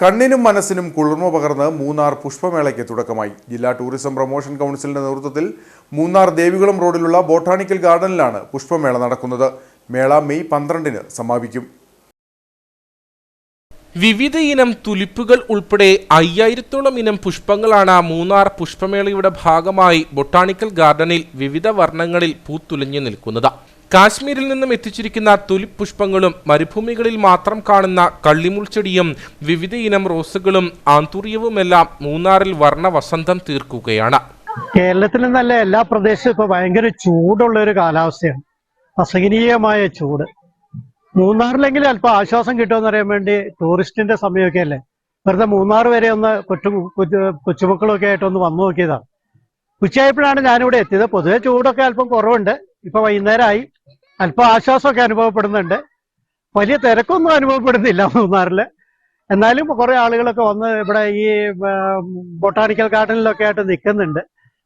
കണ്ണിനും മനസ്സിനും കുളിർമ പകർന്ന് മൂന്നാർ പുഷ്പമേളയ്ക്ക് തുടക്കമായി. ജില്ലാ ടൂറിസം പ്രൊമോഷൻ കൗൺസിലിന്റെ നേതൃത്വത്തിൽ മൂന്നാർ ദേവികുളം റോഡിലുള്ള ബോട്ടാണിക്കൽ ഗാർഡനിലാണ് പുഷ്പമേള നടക്കുന്നത്. മേള മെയ് പന്ത്രണ്ടിന് സമാപിക്കും. വിവിധ ഇനം തുലിപ്പുകൾ ഉൾപ്പെടെ അയ്യായിരത്തോളം ഇനം പുഷ്പങ്ങളാണ് മൂന്നാർ പുഷ്പമേളയുടെ ഭാഗമായി ബൊട്ടാണിക്കൽ ഗാർഡനിൽ വിവിധ വർണങ്ങളിൽ പൂത്തുലഞ്ഞു നിൽക്കുന്നത്. കാശ്മീരിൽ നിന്നും എത്തിച്ചിരിക്കുന്ന തുലിപ് പുഷ്പങ്ങളും മരുഭൂമികളിൽ മാത്രം കാണുന്ന കള്ളിമുൾച്ചെടിയും വിവിധ ഇനം റോസുകളും ആന്തൂര്യവുമെല്ലാം മൂന്നാറിൽ വർണ വസന്തം തീർക്കുകയാണ്. കേരളത്തിൽ നിന്നല്ല എല്ലാ പ്രദേശത്തും ഇപ്പൊ ഭയങ്കര ചൂടുള്ള ഒരു കാലാവസ്ഥയാണ്. അസഹനീയമായ ചൂട്. മൂന്നാറിലെങ്കിലും അല്പം ആശ്വാസം കിട്ടുമെന്ന് അറിയാൻ വേണ്ടി ടൂറിസ്റ്റിന്റെ സമയമൊക്കെ അല്ലേ? വെറുതെ മൂന്നാർ വരെ ഒന്ന് കൊച്ചു കൊച്ചു കൊച്ചുമക്കളൊക്കെ ആയിട്ട് ഒന്ന് വന്നു നോക്കിയതാണ്. ഉച്ചയായപ്പോഴാണ് ഞാനിവിടെ എത്തിയത്. പൊതുവെ ചൂടൊക്കെ അല്പം കുറവുണ്ട്. ഇപ്പൊ വൈകുന്നേരമായി അല്പം ആശ്വാസമൊക്കെ അനുഭവപ്പെടുന്നുണ്ട്. വലിയ തിരക്കൊന്നും അനുഭവപ്പെടുന്നില്ല മൂന്നാറിൽ. എന്നാലും കുറെ ആളുകളൊക്കെ വന്ന് ഇവിടെ ഈ ബൊട്ടാണിക്കൽ ഗാർഡനിലൊക്കെ ആയിട്ട് നിൽക്കുന്നുണ്ട്.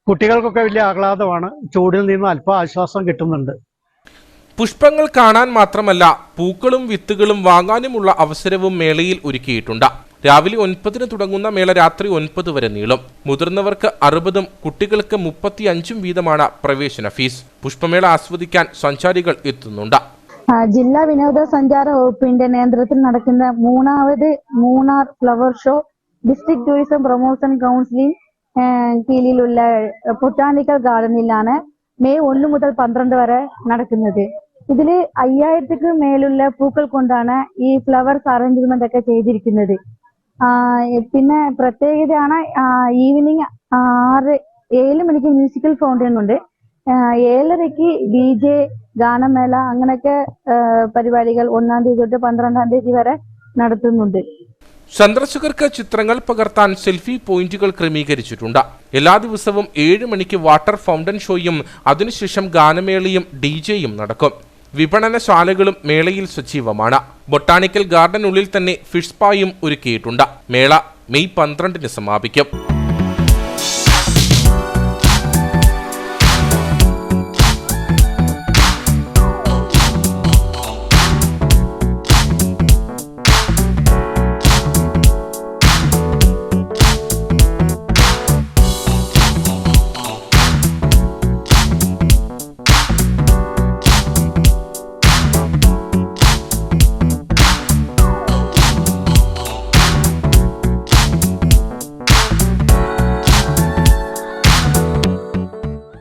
കുട്ടികൾക്കൊക്കെ വലിയ ആഹ്ലാദമാണ്. ചൂടിൽ നിന്ന് അല്പം ആശ്വാസം കിട്ടുന്നുണ്ട്. പുഷ്പങ്ങൾ കാണാൻ മാത്രമല്ല പൂക്കളും വിത്തുകളും വാങ്ങാനുമുള്ള അവസരവും മേളയിൽ ഒരുക്കിയിട്ടുണ്ട്. രാവിലെ ഒൻപതിന് തുടങ്ങുന്ന മേള രാത്രി ഒൻപത് വരെ നീളും. മുതിർന്നവർക്ക് അറുപതും കുട്ടികൾക്ക് മുപ്പത്തി അഞ്ചും വീതമാണ് പ്രവേശന ഫീസ്. പുഷ്പമേള ആസ്വദിക്കാൻ സഞ്ചാരികൾ എത്തുന്നുണ്ട്. ജില്ലാ വിനോദസഞ്ചാര വകുപ്പിന്റെ നേതൃത്വത്തിൽ നടക്കുന്ന മൂന്നാമത് Munnar flower show district tourism promotion കൗൺസിലിൻ ആ, കീഴിലുള്ള ബൊട്ടാണിക്കൽ ഗാർഡനിലാണ് മെയ് ഒന്ന് മുതൽ പന്ത്രണ്ട് വരെ നടക്കുന്നത്. ഇതിൽ അയ്യായിരത്തിക്ക് മേലുള്ള പൂക്കൾ കൊണ്ടാണ് ഈ ഫ്ലവർസ് അറേഞ്ച്മെന്റ് ഒക്കെ ചെയ്തിരിക്കുന്നത്. പിന്നെ പ്രത്യേകതയാണ് ഈവനിങ് ആറ് ഏഴ് മണിക്ക് മ്യൂസിക്കൽ ഫൗണ്ടൻ ഉണ്ട്. ഏഴരയ്ക്ക് ഡി ജെ ഗാനമേള അങ്ങനെയൊക്കെ പരിപാടികൾ ഒന്നാം തീയതി തൊട്ട് പന്ത്രണ്ടാം തീയതി വരെ നടത്തുന്നുണ്ട്. സന്ദർശകർക്ക് ചിത്രങ്ങൾ പകർത്താൻ സെൽഫി പോയിന്റുകൾ ക്രമീകരിച്ചിട്ടുണ്ട്. എല്ലാ ദിവസവും ഏഴ് മണിക്ക് വാട്ടർ ഫൗണ്ടൻ ഷോയും അതിനുശേഷം ഗാനമേളയും ഡി നടക്കും. വിപണനശാലകളും മേളയിൽ സജീവമാണ്. ബൊട്ടാണിക്കൽ ഗാർഡനുള്ളിൽ തന്നെ ഫിഷ് സ്പായും ഒരുക്കിയിട്ടുണ്ട്. മേള മെയ് പന്ത്രണ്ടിന് സമാപിക്കും.